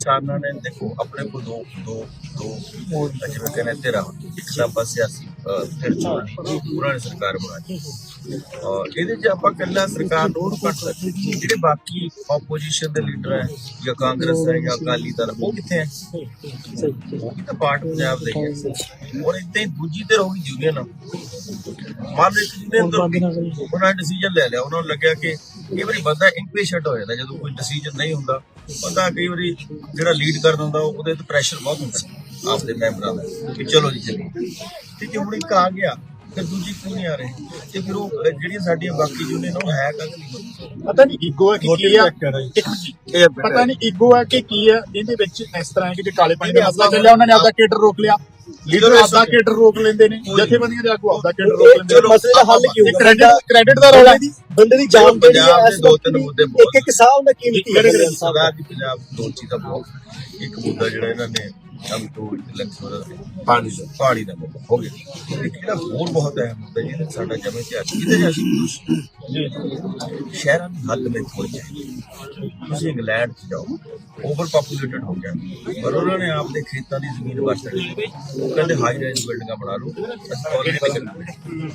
ਕਿਸਾਨਾਂ ਨੇ ਦੇਖੋ ਆਪਣੇ ਕੋਲ ਦੋ ਦੋ ਦੋ ਜਿਵੇਂ ਕਹਿੰਦੇ ਤੇਰਾ ਇੱਕ ਲੰਬਾ ਸਿਆਸੀ ਅਹ, ਫਿਰ ਚੁਣੀ ਉਹਨਾਂ ਨੇ ਸਰਕਾਰ ਬਣਾਈ ਔਰ ਇਹਦੇ 'ਚ ਆਪਾਂ ਕੱਲਾ ਸਰਕਾਰ ਨੂੰ ਨਹੀਂ ਕੱਟ ਸਕਦੇ ਜਿਹੜੇ ਬਾਕੀ ਆਪੋਜੀਸ਼ਨ ਦੇ ਲੀਡਰ ਹੈ ਜਾਂ ਕਾਂਗਰਸ ਹੈ ਜਾਂ ਅਕਾਲੀ ਦਲ ਉਹ ਕਿੱਥੇ ਹੈ? ਉਹ ਵੀ ਤਾਂ ਪਾਰਟ ਪੰਜਾਬ ਦੇ ਹੀ ਔਰ ਹੀ ਦੂਜੀ ਤੇ ਰਹੂਗੀ ਯੂਨੀਅਨ ਮੰਨ ਲਓ ਇੱਕ ਜਿਹਨੇ ਅੰਦਰ ਉਹਨਾਂ ਡਿਸੀਜਨ ਲੈ ਲਿਆ। ਉਹਨਾਂ ਨੂੰ ਲੱਗਿਆ ਕਿ ਕਈ ਵਾਰੀ ਬੰਦਾ ਇੰਪੇਸ਼ੈਂਟ ਹੋ ਜਾਂਦਾ ਜਦੋਂ ਕੋਈ ਡਿਸੀਜਨ ਨਹੀਂ ਹੁੰਦਾ। ਬੰਦਾ ਕਈ ਵਾਰੀ ਜਿਹੜਾ ਲੀਡ ਕਰਦਾ ਹੁੰਦਾ ਉਹਦੇ ਤੇ ਪ੍ਰੈਸ਼ਰ ਬਹੁਤ ਹੁੰਦਾ ਆਪਦੇ ਮੈਂਬਰਾਂ ਦਾ ਕਿ ਚਲੋ ਜੀ ਚੱਲੀਏ। ਤੇ ਜੇ ਹੁਣ ਇੱਕ ਆ ਗਿਆ ਫਿਰ ਦੂਜੀ ਕਿਉਂ ਨਹੀਂ ਆ ਰਹੀ? ਤੇ ਫਿਰ ਉਹ ਜਿਹੜੀਆਂ ਸਾਡੀਆਂ ਬਾਕੀ ਯੂਨੀਅਨ ਉਹ ਹੈ ਕਦ ਨਹੀਂ? ਪਤਾ ਨਹੀਂ ਈਗੋ ਹੈ ਕਿ ਕੀ ਇਹ ਪਤਾ ਨਹੀਂ ਈਗੋ ਹੈ ਕਿ ਕੀ ਹੈ। ਇਹਦੇ ਵਿੱਚ ਇਸ ਤਰ੍ਹਾਂ ਹੈ ਕਿ ਜੇ ਕਾਲੇ ਪਾਣੀ ਦਾ ਮਸਲਾ ਚੱਲਿਆ ਉਹਨਾਂ ਨੇ ਆਪਦਾ ਕੇਡਰ ਰੋਕ ਲਿਆ। ਲੀਡਰ ਆਪਦਾ ਕੇਡਰ ਰੋਕ ਲੈਂਦੇ ਨੇ ਜਥੇਬੰਦੀਆਂ ਦੇ ਆਗੂ ਆਪਦਾ ਕੇਡਰ ਰੋਕ ਲੈਂਦੇ ਨੇ ਮਸਲੇ ਦਾ ਹੱਲ ਕੀ ਹੋਊਗਾ ਕ੍ਰੈਡਿਟ ਕ੍ਰੈਡਿਟ ਦਾ ਰੋਲਾ ਬੰਦੇ ਦੀ ਜਾਨ ਜਿਹੜੀ ਹੈ ਪੰਜਾਬ ਦੇ ਇਸ ਦੋ ਤਿੰਨ ਮੁੱਦੇ ਬਹੁਤ ਇੱਕ ਇੱਕ ਸਾਹ ਦਾ ਕੀਮਤੀ ਹੈ। ਸਰਦਾਰ ਜੀ ਪੰਜਾਬ ਦੋ ਚੀਜ਼ਾਂ ਬਹੁਤ ਇੱਕ ਮੁੱਦਾ ਜਿਹੜਾ ਇਹਨਾਂ ਨੇ ਕੰਮ ਤੋਂ ਪਾਣੀ ਦਾ ਪਾਣੀ ਦਾ ਮੁੱਦਾ ਹੋ ਗਿਆ। ਇੱਕ ਜਿਹੜਾ ਹੋਰ ਬਹੁਤ ਅਹਿਮ ਮੁੱਦਾ ਜਿਹਦੇ ਸਾਡਾ ਜਮੇ ਤੇ ਅੱਜ ਇਹਦੇ ਸ਼ਹਿਰਾਂ ਦੀ ਹੱਲ ਵਿੱਚ ਹੋ ਜਾਏ ਤੁਸੀਂ ਇੰਗਲੈਂਡ 'ਚ ਜਾਓ ਓਵਰ ਪਪੂਲੇਟਡ ਹੋ ਗਿਆ। ਪਰ ਉਹਨਾਂ ਨੇ ਆਪਦੇ ਖੇਤਾਂ ਦੀ ਜ਼ਮੀਨ ਵਰਤ ਲਈ ਉਹ ਕਹਿੰਦੇ ਹਾਈ ਰਾਈਜ਼ ਬਿਲਡਿੰਗਾਂ ਬਣਾ ਲਓ, ਅਸੀਂ ਕਾਲੋਨੀ ਨਹੀਂ ਕਰਨੀ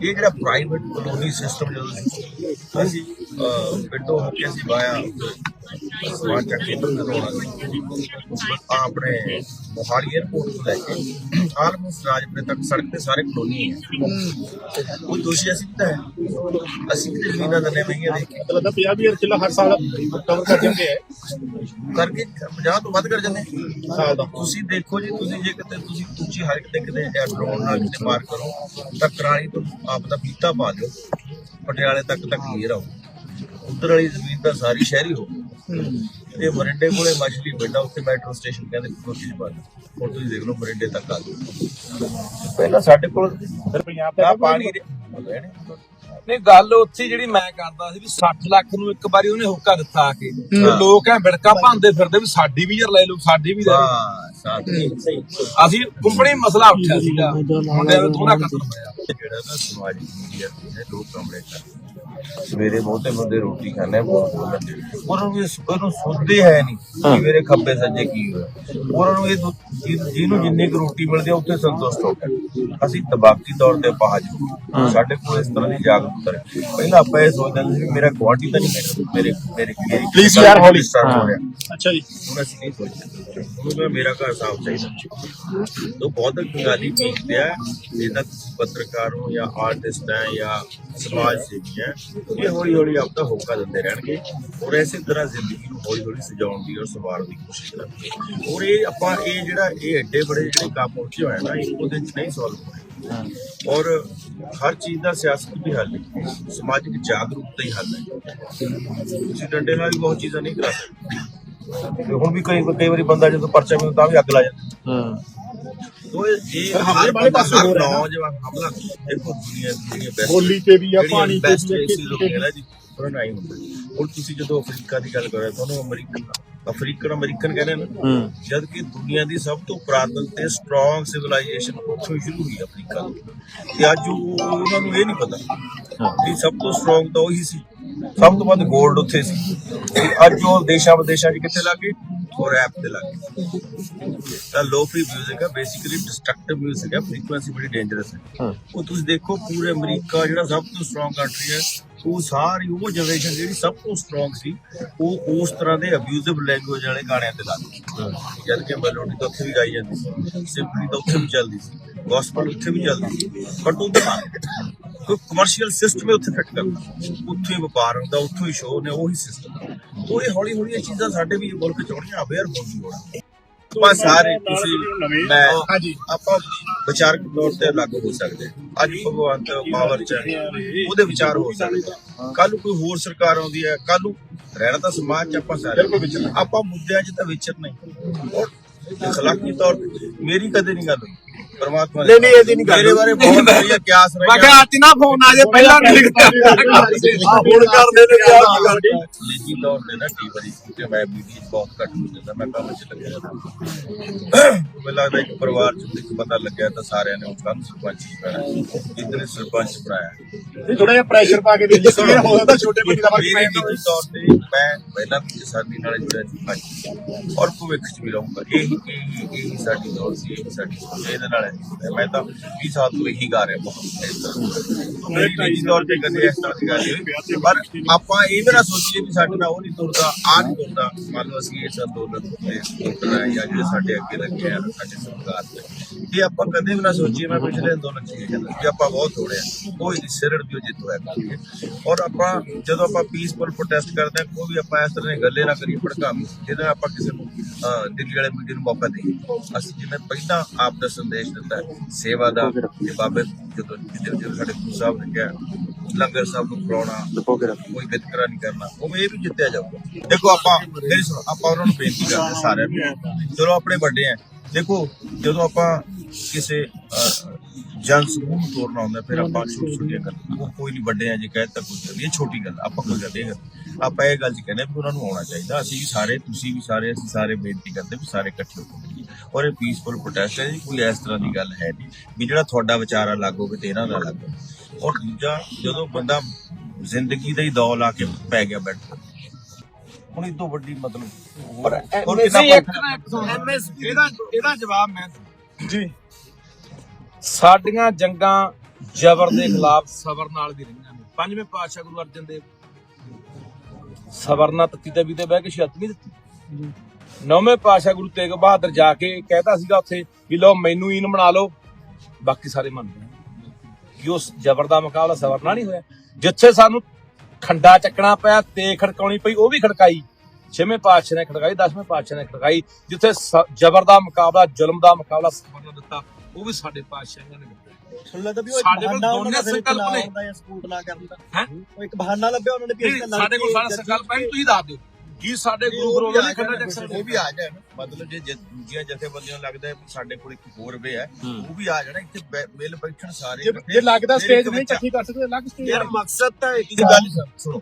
ਇਹ ਜਿਹੜਾ ਪ੍ਰਾਈਵੇਟ ਕਲੋਨੀ ਸਿਸਟਮ ਜਦੋਂ ਅਸੀਂ ਪਿੰਡੋਂ ਹੋ ਕੇ ਅਸੀਂ ਵਾਇਆ ਸਮਾਨ ਚੱਕ ਕੇ ਬੰਦ ਹੋਣਾ ਆਪਣੇ ਮੋਹਾਲੀ 에ਅਰਪੋਰਟ ਤੋਂ ਲੈ ਕੇ ਆਲਮੋਸਟ ਰਾਜਪੁਰੇ ਤੱਕ ਸੜਕ ਤੇ ਸਾਰੇ ਕਲੋਨੀ ਹੈ ਉਹ ਦੋਸ਼ੀ ਅਸੀਂ ਤਾਂ ਹੈ ਅਸੀਂ ਵੀ ਤਾਂ ਜ਼ਮੀਨਾਂ ਦੰਨੇ ਮਹੀਆਂ ਦੇ ਕੇ। ਮਤਲਬ 50 ਵੀ ਕਿੱਲਾ ਹਰ ਸਾਲ ਕਵਰ ਕਰ ਜਾਂਦੇ ਹੈ ਕਰਕੇ 50 ਤੋਂ ਵੱਧ ਕਰ ਜਾਂਦੇ। ਸਾਲ ਦਾ। ਤੁਸੀਂ ਦੇਖੋ ਜੀ ਤੁਸੀਂ ਜੇ ਕਿਤੇ ਤੁਸੀਂ ਉੱਚੀ ਹਾਈਟ ਤੇ ਕਿਤੇ ਡਰੋਨ ਨਾਲ ਕਿਤੇ ਮਾਰ ਕਰੋ ਤਾਂ ਕਰਾਲੀ ਤੋਂ ਆਪ ਦਾ ਫੀਤਾ ਪਾ ਦਿਓ। ਪਟਿਆਲੇ ਤੱਕ ਤੱਕ ਕਲੀਅਰ ਆਓ ਉੱਧਰ ਵਾਲੀ ਜ਼ਮੀਨ ਤਾਂ ਸਾਰੀ ਸ਼ਹਿਰੀ ਹੋ ਤੇ ਮਰਿੰਡੇ ਕੋਲੇ ਮਛਲੀ ਬੈਠਾ ਉੱਥੇ ਮੈਟਰੋ ਸਟੇਸ਼ਨ ਕਹਿੰਦੇ ਕੋਠੀ ਬਾਦ ਹੁਣ ਤੁਸੀਂ ਦੇਖ ਲਓ ਮਰਿੰਡੇ ਤੱਕ ਆ ਗਏ ਪਹਿਲਾਂ ਸਾਡੇ ਕੋਲ ਫਿਰ ਪੰਜਾਬ ਦਾ ਪਾਣੀ ਨਹੀਂ ਗੱਲ ਉੱਥੇ ਜਿਹੜੀ ਮੈਂ ਕਰਦਾ ਸੀ ਵੀ 60 ਲੱਖ ਨੂੰ ਇੱਕ ਵਾਰੀ ਉਹਨੇ ਹੁੱਕਾ ਦਿੱਤਾ ਆ ਕੇ। ਲੋਕ ਐ ਬਿੜਕਾ ਭਾਂਦੇ ਫਿਰਦੇ ਵੀ ਸਾਡੀ ਵੀ ਯਾਰ ਲੈ ਲਓ ਸਾਡੀ ਵੀ ਲੈ ਅਸੀਂ ਕੁੰਪਣੀ ਮਸਲਾ ਉੱਠਿਆ ਸੀਗਾ। ਮੁੰਡਿਆਂ ਨੂੰ ਥੋੜਾ ਕਤਲ ਹੋਇਆ। ਜਿਹੜਾ ਨਾ ਸਮਾਜਿਕ ਮੀਡੀਆ ਲੋਕ ਕਮਰੇ ਕਰਦੇ ਸਵੇਰੇ ਬਹੁਤੇ ਬੰਦੇ ਰੋਟੀ ਖਾਣੇ ਬਹੁਤ ਬੋਲਦੇ ਉਹਨਾਂ ਨੂੰ ਇਸ ਨੂੰ ਸੁਣਦੇ ਹੈ ਨਹੀਂ ਕਿ ਮੇਰੇ ਖੱਬੇ ਸੱਜੇ ਕੀ ਹੋਇਆ। ਉਹਨਾਂ ਨੂੰ ਇਹ ਜਿਹਨੂੰ ਜਿੰਨੇ ਰੋਟੀ ਮਿਲਦੀ ਆ ਉੱਥੇ ਸੰਤੁਸ਼ਟ ਹੋ ਗਏ ਅਸੀਂ ਤਬਾਕੀ ਤੌਰ ਤੇ ਬਾਹਰ ਸਾਡੇ ਕੋਲ ਇਸ ਤਰ੍ਹਾਂ ਦੀ ਜਾਗਰੂਕਤਾ ਹੈ ਪਹਿਲਾਂ ਆਪਾਂ ਇਹ ਸੋਚਦੇ ਸੀ ਮੇਰਾ ਕੁਆਟੀ ਤਾਂ ਨਹੀਂ ਮੇਰੇ ਮੇਰੇ ਮੇਰੇ ਪਲੀਜ਼ ਯਾਰ ਹੌਲੀ ਸਟਾਰਟ ਹੋ ਰਿਹਾ। ਅੱਛਾ ਜੀ। ਹੁਣ ਅਸੀਂ ਨਹੀਂ ਸੋਚਦੇ। ਉਹ ਮੇਰਾ ਘਰ ਸਾਫ਼ ਚਾਹੀਦਾ ਤੋਂ ਬਹੁਤ ਗਾਲੀ ਪੀਂਦੇ ਆ। ਜਿਹਦਾ ਪੱਤਰਕਾਰ ਹੋ ਜਾਂ ਆਰਟਿਸਟ ਜਾਂ ਸਮਾਜ ਸੇਵੀ ਇਹ ਹੌਲੀ ਹੌਲੀ ਆਪਦਾ ਹੋਕਾ ਦਿੰਦੇ ਰਹਿਣਗੇ ਔਰ ਇਸੇ ਤਰ੍ਹਾਂ ਜ਼ਿੰਦਗੀ ਨੂੰ ਹੌਲੀ ਹੌਲੀ ਸਜਾਉਣ ਦੀ ਔਰ ਸਵਾਰਨ ਦੀ ਕੋਸ਼ਿਸ਼ ਕਰਨਗੇ। ਔਰ ਇਹ ਆਪਾਂ ਇਹ ਜਿਹੜਾ ਇਹ ਐਡੇ ਬੜੇ ਜਿਹੜੇ ਕੰਮ ਪਹੁੰਚੇ ਹੋਏ ਨਾ, ਇੱਕੋ ਦਿਨ ਚ ਨਹੀਂ ਸੋਲਵ ਹੋਣੇ। ਔਰ ਹਰ ਚੀਜ਼ ਦਾ ਸਿਆਸਤ ਵੀ ਹੱਲ ਹੈ। ਸਮਾਜਿਕ ਜਾਗਰੂਕਤਾ ਹੀ ਹੱਲ ਹੈ। ਤੁਸੀਂ ਡੰਡੇ ਨਾਲ ਵੀ ਬਹੁਤ ਚੀਜ਼ਾਂ ਨਹੀਂ ਕਰਾ ਸਕਦੇ। ਹੁਣ ਵੀ ਕਈ ਕਈ ਵਾਰੀ ਬੰਦਾ ਜਦੋਂ ਪਰਚਾ ਮਿਲਦਾ ਤਾਂ ਵੀ ਅੱਗ ਲਾ ਜਾਂਦਾ। ਤੋ ਹੋਲੀ ਤੇ ਵੀ ਆ, ਜਿਹੜੀਆਂ ਪਾਣੀ ਤੇ best ਵੀ ਆ, cases ਕਿਸੇ ਲੋਕ ਹੈ ਨਾ ਜੀ ਉਹਨਾਂ ਨਾਲ ਹੀ ਹੁੰਦਾ ਹੁਣ ਤੁਸੀਂ ਜਦੋਂ ਅਫਰੀਕਾ ਦੀ ਗੱਲ ਕਰ ਰਹੇ ਹੋ ਤੁਹਾਨੂੰ ਅਮਰੀਕਨ ਅਫਰੀਕਨ ਅਮਰੀਕਨ ਕਹਿੰਦੇ ਨੇ ਜਦ ਕਿ ਦੁਨੀਆ ਦੀ ਸਭ ਤੋਂ ਪੁਰਾਤਨ ਤੇ ਸਟਰੋਂਗ ਸਿਵਲਾਈਜੇਸ਼ਨ ਉੱਥੋਂ ਹੀ ਸ਼ੁਰੂ ਹੋਈ ਅਫਰੀਕਾ ਤੋਂ ਤੇ ਅੱਜ ਉਹ- ਉਹਨਾਂ ਨੂੰ ਇਹ ਨਹੀਂ ਪਤਾ ਕਿ ਸਭ ਤੋਂ ਸਟਰੋਂਗ ਤਾਂ ਉਹੀ ਸੀ ਸਭ ਤੋਂ ਵੱਧ 골ਡ ਉੱਥੇ ਸੀ। ਤੇ ਅੱਜ ਉਹ ਦੇਸ਼ਾਂ ਵਿਦੇਸ਼ਾਂ 'ਚ ਕਿੱਥੇ ਲੱਗੇ ਔਰ ਐਪ ਤੇ ਲੱਗੇ ਤਾਂ ਲੋ ਫ੍ਰੀ 뮤직 ਹੈ ਬੇਸਿਕਲੀ ਡਿਸਟਰਕਟਿਵ 뮤직 ਹੈ ਫ੍ਰੀਕੁਐਂਸੀ ਬੜੀ ਡੇਂਜਰਸ ਹੈ ਉਹ ਤੁਸੀਂ ਦੇਖੋ ਪੂਰੇ ਅਮਰੀਕਾ ਜਿਹੜਾ ਸਭ ਤੋਂ ਸਟਰੋਂਗ ਕੰਟਰੀ ਹੈ ਉਹ ਸਾਰੀ ਉਹ ਜਨਰੇਸ਼ਨ ਜਿਹੜੀ ਸਭ ਤੋਂ ਸਟਰੋਂਗ ਸੀ ਉਹ ਉਸ ਤਰ੍ਹਾਂ ਦੇ ਅਬਿਊਜ਼ਿਵ ਲੈਂਗੁਏਜ ਵਾਲੇ ਗਾਣਿਆਂ ਤੇ ਲੱਗ ਗਈ ਜਦ ਕਿ ਮੈਲੋਡੀ ਤਾਂ ਉੱਥੇ ਵੀ ਗਾਈ ਜਾਂਦੀ ਸੀ। ਸਿੰਪਲੀ ਤਾਂ ਉੱਥੇ ਵੀ ਚੱਲਦੀ ਸੀ। ਗੋਸਪਲ ਉੱਥੇ ਵੀ ਚੱਲਦੀ ਸੀ। ਬਟ ਉਹ ਤਾਂ ਕੋਈ ਕਮਰਸ਼ੀਅਲ ਸਿਸਟਮ ਉੱਥੇ ਫਿੱਟ ਕਰਦਾ। ਉੱਥੇ ਹੀ ਵਪਾਰ ਹੁੰਦਾ ਉੱਥੋਂ ਹੀ ਸ਼ੋਅ ਨੇ ਉਹੀ ਸਿਸਟਮ ਉਹ ਇਹ ਹੌਲੀ ਹੌਲੀ ਇਹ ਚੀਜ਼ਾਂ ਸਾਡੇ ਵੀ ਮੁਲਕ ਚ ਆਉਣੀਆਂ ਅਵੇਅਰ ਹੋਣ ਦੀ ਲੋੜ ਹੈ ਆਪਾਂ ਸਾਰੇ ਤੁਸੀਂ ਮੈਂ ਹਾਂਜੀ। ਆਪਾਂ ਵਿਚਾਰਕ ਤੌਰ ਤੇ ਲਾਗੂ ਹੋ ਸਕਦੇ ਹਾਂ। ਅੱਜ ਭਗਵੰਤ ਪਾਵਰ ਚ ਹੈ, ਉਹਦੇ ਵਿਚਾਰ ਹੋ ਸਕਦੇ ਕੱਲ ਨੂੰ ਕੋਈ ਹੋਰ ਸਰਕਾਰ ਆਉਂਦੀ ਹੈ ਕੱਲ ਨੂੰ ਰਹਿਣਾ ਤਾਂ ਸਮਾਜ ਚ ਆਪਾਂ ਸਾਰੇ ਬਿਲਕੁਲ ਵਿਚਰਨਾ। ਆਪਾਂ ਮੁੱਦਿਆਂ 'ਚ ਤਾਂ ਵਿਚਰ ਨਹੀਂ ਔਰ اخلاقی ਤੌਰ ਤੇ ਮੇਰੀ ਕਦੇ ਨਹੀਂ ਗੱਲ ਹੋਈ ਪਰਮਾਤਮਾ ਨਹੀਂ, ਨਹੀਂ, ਇਹਦੀ ਨਹੀਂ ਗੱਲ। ਮੇਰੇ ਬਾਰੇ ਬਹੁਤ ਵਧੀਆ ਕਿਆਸ ਮੈਂ ਰਹੀ ਕਿਹਾ ਅੱਜ ਨਾ ਫੋਨ ਆ ਜੇ ਪਹਿਲਾਂ ਨਹੀਂ ਹੁਣ ਕਰਦੇ ਨੇ ਕਿਆ ਕੀ ਕਰਦੇ ਨਿੱਜੀ ਤੌਰ ਤੇ ਨਾ ਕਈ ਵਾਰੀ ਕਿ ਮੈਂ 'ਚ ਬਹੁਤ ਘੱਟ ਹੋ ਜਾਂਦਾ ਮੈਂ ਕੰਮ 'ਚ ਲੱਗਿਆ ਮੈਨੂੰ ਲੱਗਦਾ ਇੱਕ ਪਰਿਵਾਰ 'ਚ ਇੱਕ ਪਤਾ ਲੱਗਿਆ ਤਾਂ ਸਾਰਿਆਂ ਨੇ ਉਸ ਕੰਮ ਸਰਪੰਚ ਹੀ ਬਣਾਇਆ ਇਧਰ ਸਰਪੰਚ ਬਣਾਇਆ। ਥੋੜਾ ਜਿਹਾ ਪ੍ਰੈਸ਼ਰ ਪਾ ਕੇ ਦੇ ਦਿੱਤਾ ਇਹ ਹੋ ਸਕਦਾ ਛੋਟੇ ਬੰਦੇ ਦਾ ਨਿੱਜੀ ਤੌਰ ਤੇ ਮੈਂ ਪਹਿਲਾਂ ਵੀ ਕਿਸਾਨੀ ਨਾਲ ਜੁੜਿਆ ਸੀ ਔਰ ਭਵਿੱਖ 'ਚ ਵੀ ਰਹੂੰਗਾ। ਇਹ ਇਹ ਸਾਡੀ ਦੌੜ ਸੀ ਇਹ ਸਾਡੀ ਇਹਦੇ ਨਾਲ ਹੈ। ਮੈਂ ਤਾਂ 20 ਸਾਲ ਤੋਂ ਇਹੀ ਗਾ ਰਿਹਾ ਬਹੁਤ। ਇਸ ਤਰ੍ਹਾਂ। ਮੇਰੀ ਨਿੱਜੀ ਤੌਰ ਤੇ ਕਦੇ ਇਸ ਤਰ੍ਹਾਂ ਦੀ ਗੱਲ ਨਹੀਂ ਹੋਈ। ਪਰ ਆਪਾਂ ਇਹ ਵੀ ਨਾ ਸੋਚੀਏ ਵੀ ਸਾਡੇ ਨਾਲ ਉਹ ਨਹੀਂ ਤੁਰਦਾ ਆ ਨਹੀਂ ਤੁਰਦਾ। ਮੰਨ ਲਓ ਅਸੀਂ ਇਸ ਅੰਦੋਲਨ ਤੇ ਤੁਰਨਾ ਹੈ ਜਾਂ ਜਿਹੜੇ ਸਾਡੇ ਅੱਗੇ ਲੱਗੇ ਆ ਸਾਡੇ ਸਰਕਾਰ ਤੇ। ਇਹ ਆਪਾਂ ਕਦੇ ਵੀ ਨਾ ਸੋਚੀਏ ਮੈਂ ਪਿਛਲੇ ਅੰਦੋਲਨ ਚ ਇਹ ਕਹਿੰਦਾ ਕਿ ਆਪਾਂ ਬਹੁਤ ਥੋੜੇ ਆ ਕੋਈ ਨਹੀਂ ਸਿਰੜ ਵੀ ਜਿੱਤ ਕਰੀਏ ਔਰ ਆਪਾਂ ਜਦੋਂ ਆਪਾਂ ਪੀਸਫੁਲ ਪ੍ਰੋਟੈਸਟ ਕਰਦੇ ਹਾਂ ਕੋਈ ਵੀ ਆਪਾਂ ਇਸ ਤਰ੍ਹਾਂ ਦੀ ਗੱਲੇ ਨਾ ਕਰੀਏ ਭੜਕਾਵੀ। ਜਿਹਦੇ ਨਾਲ ਆਪਾਂ ਕਿਸੇ ਨੂੰ ਅਹ, ਦਿੱਲੀ ਵਾਲੇ ਮੀਡੀਆ ਨੂੰ ਮੌਕਾ ਦੇਈਏ। ਅਸੀਂ ਜਿਵੇਂ ਪਹਿਲਾਂ ਆਪ ਦਾ ਸੰਦੇਸ਼ ਹੈ, ਸੇਵਾ ਦਾ ਕਿ ਬਾਬੇ ਜਦੋਂ ਜਦੋਂ ਜਦੋਂ ਸਾਡੇ ਗੁਰੂ ਸਾਹਿਬ ਨੇ ਕਿਹਾ ਲੰਗਰ ਸਾਹਿਬ ਨੂੰ ਖਵਾਉਣਾ ਕੋਈ ਵਿਤਕਰਾ ਨਹੀਂ ਕਰਨਾ ਉਹ ਇਹ ਵੀ ਜਿੱਤਿਆ ਜਾਊਗਾ। ਦੇਖੋ ਆਪਾਂ ਮੇਰੀ ਸੁਣੋ ਆਪਾਂ ਉਹਨਾਂ ਨੂੰ ਬੇਨਤੀ ਕਰਦੇ ਸਾਰਿਆਂ ਨੂੰ। ਚਲੋ ਆਪਣੇ ਵੱਡੇ ਆ। ਦੇਖੋ ਜਦੋਂ ਆਪਾਂ ਕਿਸੇ ਜਨ ਸਮੂਹ ਨੂੰ ਤੋੜਨਾ ਹੁੰਦਾ ਫਿਰ ਆਪਾਂ ਛੋਟੀ ਛੋਟੀਆਂ ਗੱਲਾਂ ਉਹ ਕੋਈ ਨਹੀਂ ਵੱਡੇ ਆ ਜੇ ਕਹਿ ਤਾ ਕੋਈ ਗੱਲ ਨਹੀਂ, ਇਹ ਛੋਟੀ ਗੱਲ ਆਪਾਂ ਕੋਈ ਗੱਲ ਨਹੀਂ ਆਪਾਂ ਇਹ ਗੱਲ ਚ ਕਹਿੰਦੇ ਵੀ ਉਹਨਾਂ ਨੂੰ ਆਉਣਾ ਚਾਹੀਦਾ ਅਸੀਂ ਵੀ ਸਾਰੇ ਤੁਸੀਂ ਵੀ ਸਾਰੇ ਅਸੀਂ ਸਾਰੇ ਬੇਨਤੀ ਕਰਦੇ ਵੀ ਸਾਰੇ ਇਕੱਠੇ ਹੋ ਕੇ ਔਰ ਇਹ ਪੀਸਫੁਲ ਪ੍ਰੋਟੈਸਟ ਹੈ ਜੀ ਕੋਈ ਇਸ ਤਰ੍ਹਾਂ ਦੀ ਗੱਲ ਹੈ ਨਹੀਂ। ਵੀ ਜਿਹੜਾ ਤੁਹਾਡਾ ਵਿਚਾਰਾ ਲੱਗ ਹੋਵੇ ਤੇ ਇਹਨਾਂ ਦਾ ਲੱਗ ਹੋਵੇ। ਔਰ ਦੂਜਾ ਜਦੋਂ ਬੰਦਾ ਜ਼ਿੰਦਗੀ ਦਾ ਹੀ ਦੌ ਲਾ ਕੇ ਪੈ ਗਿਆ ਬੈਠ ਹੁਣ ਇਹ ਤੋਂ ਵੱਡੀ ਮਤਲਬ ਸੁਣੋ। ਇਹਦਾ ਇਹਦਾ ਜਵਾਬ ਮੈਂ ਜੀ। ਸਾਡੀਆਂ ਜੰਗਾਂ ਜ਼ਬਰ ਦੇ ਖਿਲਾਫ ਸਬਰ ਨਾਲ ਵੀ ਰਹੀਆਂ ਨੇ। ਪੰਜਵੇਂ ਪਾਤਸ਼ਾਹ ਗੁਰੂ ਅਰਜਨ ਦੇਵ। ਸਬਰ ਨਾਲ ਤੱਤੀ ਤੇ ਵੀ ਤੇ ਬਹਿ ਕੇ ਸ਼ਹਾਦਤ ਨਹੀਂ ਦਿੱਤੀ ਨੌਵੇਂ ਪਾਤਸ਼ਾਹ ਗੁਰੂ ਤੇਗ ਬਹਾਦਰ ਜਾ ਕੇ ਕਹਿਤਾ ਸੀਗਾ ਉੱਥੇ ਵੀ ਲਓ ਮੈਨੂੰ ਈਨ ਬਣਾ ਲਓ। ਬਾਕੀ ਸਾਰੇ ਮੰਨਦੇ ਨੇ ਕਿ ਉਸ ਜ਼ਬਰ ਦਾ ਮੁਕਾਬਲਾ ਸਬਰ ਨਾਲ ਨਹੀਂ ਹੋਇਆ। ਜਿੱਥੇ ਸਾਨੂੰ ਖੰਡਾ ਚੱਕਣਾ ਪਿਆ ਤੇ ਖੜਕਾਉਣੀ ਪਈ ਉਹ ਵੀ ਖੜਕਾਈ। ਛੇਵੇਂ ਪਾਤਸ਼ਾਹ ਨੇ ਖੜਕਾਈ ਦਸਵੇਂ ਪਾਤਸ਼ਾਹ ਨੇ ਖੜਕਾਈ। ਜਿੱਥੇ ਜ਼ਬਰ ਦਾ ਮੁਕਾਬਲਾ ਜ਼ੁਲਮ ਦਾ ਮੁਕਾਬਲਾ ਸਬਰ ਨਾਲ ਦਿੱਤਾ ਉਹ ਵੀ ਸਾਡੇ ਪਾਤਸ਼ਾਹਾਂ ਨੇ ਸਾਡੇ ਕੋਲ ਦੋਨੇ ਸੰਕਲਪ ਨੇ। ਚਲਾਉਣ ਦਾ ਜਾਂ ਸਪੋਰਟ ਨਾ ਕਰਨ ਦਾ। ਹੈਂ? ਉਹ ਇੱਕ ਬਹਾਨਾ ਲੱਭਿਆ ਉਹਨਾਂ ਨੇ ਵੀ ਸਾਡੇ ਕੋਲ ਕੇ ਸੰਕਲਪ ਹੈ ਤੁਸੀਂ ਦੱਸ ਦਿਓ। ਕੀ ਸਾਡੇ ਗੁਰੂ ਗ੍ਰੰਥ ਚੱਕ ਉਹ ਵੀ ਆ ਜਾਣ। ਮਤਲਬ ਜੇ ਜੇ ਦੂਜੀਆਂ ਜਥੇਬੰਦੀਆਂ ਲੱਗਦਾ ਹੈ ਵੀ ਸਾਡੇ ਕੋਲ ਇੱਕ ਹੋਰ ਵੇ ਹੈ ਉਹ ਵੀ ਆ ਜਾਣਾ ਇੱਥੇ ਬੈ- ਮਿਲ ਬੈਠਣ ਸਾਰੇ ਜੇ ਇਕੱਠੇ। ਜੇ ਲੱਗਦਾ ਫਿਰ ਸਟੇਜ ਇੱਕ ਨਹੀਂ ਇਕੱਠੀ ਕਰ ਸਕਦੇ ਅਲੱਗ ਸਟੇਜ ਯਾਰ ਮਕਸਦ ਤਾਂ ਇੱਕ ਹੀ। ਗੱਲ ਸੁਣ- ਸੁਣੋ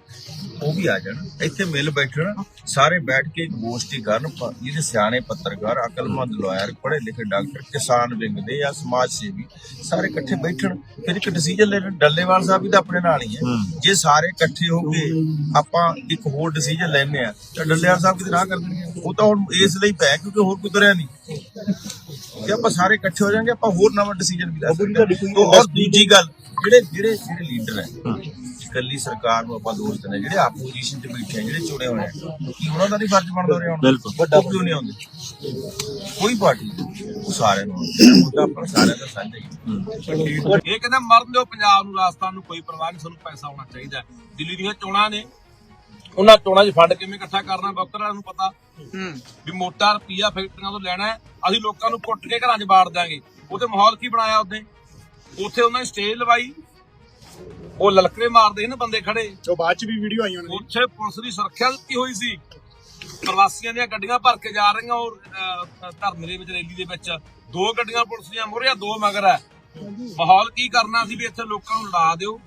ਉਹ ਵੀ ਆ ਜਾਣ ਇੱਥੇ ਮਿਲ ਬੈਠਣ ਸਾਰੇ ਬੈਠ ਕੇ ਇੱਕ ਗੋਸ਼ਟੀ ਕਰਨ ਪ- ਜਿਹਦੇ ਸਿਆਣੇ ਪੱਤਰਕਾਰ ਅਕਲਮੰਦ ਲਾਇਰ ਪੜ੍ਹੇ ਲਿਖੇ ਡਾਕਟਰ ਕਿਸਾਨ ਵਿੰਗ ਦੇ ਜਾਂ ਸਮਾਜ ਸੇਵੀ ਸਾਰੇ ਇਕੱਠੇ ਬੈਠਣ ਫਿਰ ਇੱਕ ਡਿਸੀਜਨ ਲੈਣ ਡੱਲੇਵਾਲ ਸਾਹਿਬ ਵੀ ਤਾਂ ਆਪਣੇ ਨਾਲ ਹੀ ਹੈ। ਜੇ ਸਾਰੇ ਇਕੱਠੇ ਹੋ ਕੇ ਆਪਾਂ ਇੱਕ ਹੋਰ ਡਿਸੀਜਨ ਲੈਣੇ ਆ ਤਾਂ ਡੱਲੇਵਾਲ ਸਾਹਿਬ ਕਿਤੇ ਨਾ ਕਰ ਦੇਣਗੇ। ਉਹ ਤਾਂ ਹੁਣ ਇਸ ਲਈ ਪੈ ਕਿਉਂਕਿ ਹੋਰ ਕੋਈ ਤੁਰਿਆ ਨਹੀਂ। ਜੇ ਆਪਾਂ ਸਾਰੇ ਇਕੱਠੇ ਹੋ ਜਾਾਂਗੇ ਆਪਾਂ ਹੋਰ ਨਵਾਂ ਡਿਸੀਜਨ ਵੀ ਲੈ ਸਕਦੇ ਹਾਂ। ਤੋਂ ਔਰ ਦੂਜੀ ਗੱਲ ਜਿਹੜੇ ਜਿਹੜੇ ਜਿਹੜੇ ਲੀਡਰ ਹੈ ਇਕੱਲੀ ਸਰਕਾਰ ਨੂੰ ਆਪਾਂ ਦੋਸਤ ਨੇ ਜਿਹੜੇ ਆਪੋਜੀਸ਼ਨ 'ਚ ਬੈਠੇ ਆ ਜਿਹੜੇ ਚੁਣੇ ਹੋਏ ਆ ਕੀ ਉਹਨਾਂ ਦਾ ਨਹੀਂ ਫਰਜ਼ ਬਣਦਾ ਰਿਹਾ ਹੁਣ? ਵੱਡਾ ਕਿਉਂ ਨਹੀਂ ਆਉਂਦੇ? ਕੋਈ ਪਾਰਟੀ। ਉਹ ਸਾਰਿਆਂ ਨੂੰ ਤਾਂ ਆਪਾਂ ਸਾਰਿਆਂ ਦਾ ਸਾਂਝਾ ਹੀ। ਇਹ ਕਹਿੰਦਾ ਮਰਨ ਦਿਓ ਪੰਜਾਬ ਨੂੰ ਰਾਜਸਥਾਨ ਨੂੰ ਕੋਈ ਪਰਵਾਹ ਨਹੀਂ ਸਾਨੂੰ ਪੈਸਾ ਆਉਣਾ ਚਾਹੀਦਾ। ਦਿੱਲੀ ਦੀਆਂ ਚੋਣਾਂ ਨੇ ਉਹਨਾਂ ਚੋਣਾਂ 'ਚ ਫੰਡ ਕਿਵੇਂ ਇਕੱਠਾ ਕਰਨਾ ਬਕਰਾਂ ਨੂੰ ਪਤਾ। ਵੀ ਮੋਟਾ ਰੁਪਈਆ ਫੈਕਟਰੀਆਂ ਤੋਂ ਲੈਣਾ ਅਸੀਂ ਲੋਕਾਂ ਨੂੰ ਕੁੱਟ ਕੇ ਘਰਾਂ 'ਚ ਬਾੜ ਦਾਂਗੇ ਉਹਤੇ ਮਾਹੌਲ ਕੀ ਬਣਾਇਆ ਉਹਦੇ ਉੱਥੇ ਉਹਨਾਂ ਨੇ ਸਟੇਜ ਲਵਾਈ। ਉਹ ਲਲਕਰੇ ਮਾਰਦੇ ਸੀ ਨਾ ਬੰਦੇ ਖੜੇ। ਉਹ ਬਾਅਦ ਚ ਵੀ ਵੀਡੀਓ ਆਈ ਉਹਨਾਂ ਦੀ ਉੱਥੇ ਪੁਲਿਸ ਦੀ ਸੁਰੱਖਿਆ ਦਿੱਤੀ ਹੋਈ ਸੀ। ਪ੍ਰਵਾਸੀਆਂ ਦੀਆਂ ਗੱਡੀਆਂ ਭਰ ਕੇ ਜਾ ਰਹੀਆਂ ਔਰ ਅਹ, ਧਰਨੇ ਦੇ ਵਿੱਚ ਰੈਲੀ ਦੇ ਵਿੱਚ। ਦੋ ਗੱਡੀਆਂ ਪੁਲਿਸ ਦੀਆਂ ਮੁਹਰਿਆ ਦੋ ਮਗਰ ਹੈ। ਮਾਹੌਲ ਕੀ ਕਰਨਾ ਸੀ ਵੀ ਇੱਥੇ ਲੋਕਾਂ ਨੂੰ ਲੜਾ ਦਿਓ।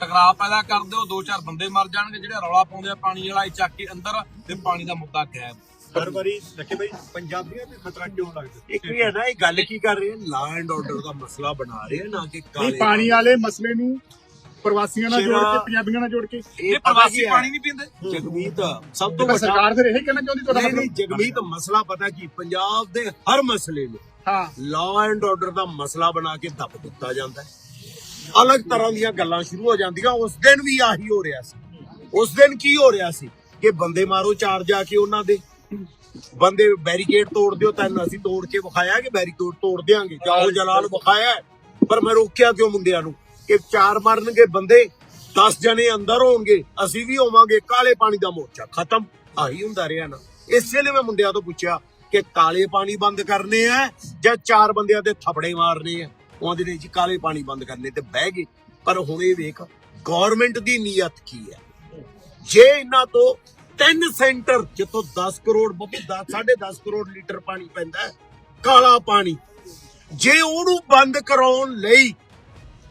ਟਕਰਾਅ ਪੈਦਾ ਕਰ ਦਿਓ ਦੋ ਚਾਰ ਬੰਦੇ ਮਰ ਜਾਣਗੇ ਜਿਹੜੇ ਰੌਲਾ ਪਾਉਂਦੇ ਆ ਪਾਣੀ ਵਾਲਾ ਇਹ ਚੱਕ ਕੇ ਅੰਦਰ ਤੇ ਪਾਣੀ ਦਾ ਮੁੱਦਾ ਗਾਇਬ ਹਰ ਵਾਰੀ ਲੱਕੇ ਭਾਈ ਪੰਜਾਬੀਆਂ ਤੇ ਖਤਰਾ ਕਿਉਂ ਲੱਗਦਾ? ਇੱਕ ਵੀ ਹੈ ਨਾ ਇਹ ਗੱਲ ਕੀ ਕਰ ਰਹੇ ਲਾ ਐਂਡ ਆਰਡਰ ਦਾ ਮਸਲਾ ਬਣਾ ਰਹੇ ਆ ਨਾ ਕਿ ਕਾਲੇ ਪਾਣੀ ਵਾਲੇ ਮਸਲੇ ਨੂੰ ਪ੍ਰਵਾਸੀਆਂ ਨਾਲ ਜੋੜ ਕੇ ਪੰਜਾਬੀਆਂ ਨਾਲ ਜੋੜ ਕੇ। ਇਹ ਪ੍ਰਵਾਸੀ ਹੈ? ਪਾਣੀ ਨਹੀਂ ਪੀਂਦੇ। ਜਗਮੀਤ ਸਭ ਤੇ ਵੱਡਾ ਸਰਕਾਰ ਫਿਰ ਇਹ ਕਹਿਣਾ ਚਾਹੁੰਦੀ ਤੁਹਾਡਾ ਨਹੀਂ ਜਗਮੀਤ ਮਸਲਾ ਪਤਾ ਕੀ? ਪੰਜਾਬ ਦੇ ਹਰ ਮਸਲੇ ਨੂੰ ਹਾਂ। ਲਾ ਐਂਡ ਆਰਡਰ ਦਾ ਮਸਲਾ ਬਣਾ ਕੇ ਦੱਬ ਦਿੱਤਾ ਜਾਂਦਾ ਹੈ। ਅਲੱਗ ਤਰ੍ਹਾਂ ਦੀਆਂ ਗੱਲਾਂ ਸ਼ੁਰੂ ਹੋ ਜਾਂਦੀਆਂ, ਉਸ ਦਿਨ ਵੀ ਆਹੀ ਹੋ ਰਿਹਾ ਸੀ। ਉਸ ਦਿਨ ਕੀ ਹੋ ਰਿਹਾ ਸੀ ਕਿ ਬੰਦੇ ਮਾਰੋ ਚਾਰ ਜਾ ਕੇ ਉਹਨਾਂ ਦੇ। ਬੰਦੇ ਬੈਰੀਕੇਡ ਤੋੜ ਦਿਓ ਤੈਨੂੰ ਅਸੀਂ ਤੋੜ ਕੇ ਵਿਖਾਇਆ ਕਿ ਬੈਰੀਕੇਡ ਤੋੜ ਦਿਆਂਗੇ। ਜਾਓ ਜਲਾਲ, ਵਿਖਾਇਆ। ਪਰ ਮੈਂ ਰੋਕਿਆ ਕਿਉਂ ਮੁੰਡਿਆਂ ਨੂੰ? ਕਿ ਚਾਰ ਮਰਨਗੇ ਬੰਦੇ 10 ਜਣੇ ਅੰਦਰ ਹੋਣਗੇ, ਅਸੀਂ ਵੀ ਹੋਵਾਂਗੇ, ਕਾਲੇ ਪਾਣੀ ਦਾ ਮੋਰਚਾ ਖਤਮ। ਆਹੀ ਹੁੰਦਾ ਰਿਹਾ ਨਾ। ਇਸੇ ਲਈ ਮੈਂ ਮੁੰਡਿਆਂ ਤੋਂ ਪੁੱਛਿਆ ਕਿ ਕਾਲੇ ਪਾਣੀ ਬੰਦ ਕਰਨੇ ਆ ਜਾਂ ਚਾਰ ਬੰਦਿਆਂ ਦੇ ਥੱਪੜੇ ਮਾਰਨੇ ਆ? ਉਹਦੇ ਨੇ ਜੀ, ਕਾਲੇ ਪਾਣੀ ਬੰਦ ਕਰਨੇ ਤੇ ਬਹਿ ਗਏ। ਪਰ ਹੁਣ ਇਹ ਵੇਖ ਗਵਰਨਮੈਂਟ ਦੀ ਨੀਅਤ ਕੀ ਹੈ? ਜੇ ਇਹਨਾਂ ਤੋਂ ਤਿੰਨ ਸੈਂਟਰ, ਜਿੱਥੋਂ 10 ਕਰੋੜ ਬੱਬੂ 10 10.5 ਕਰੋੜ ਲੀਟਰ ਪਾਣੀ ਪੈਂਦਾ ਕਾਲਾ ਪਾਣੀ, ਜੇ ਉਹਨੂੰ ਬੰਦ ਕਰਾਉਣ ਲਈ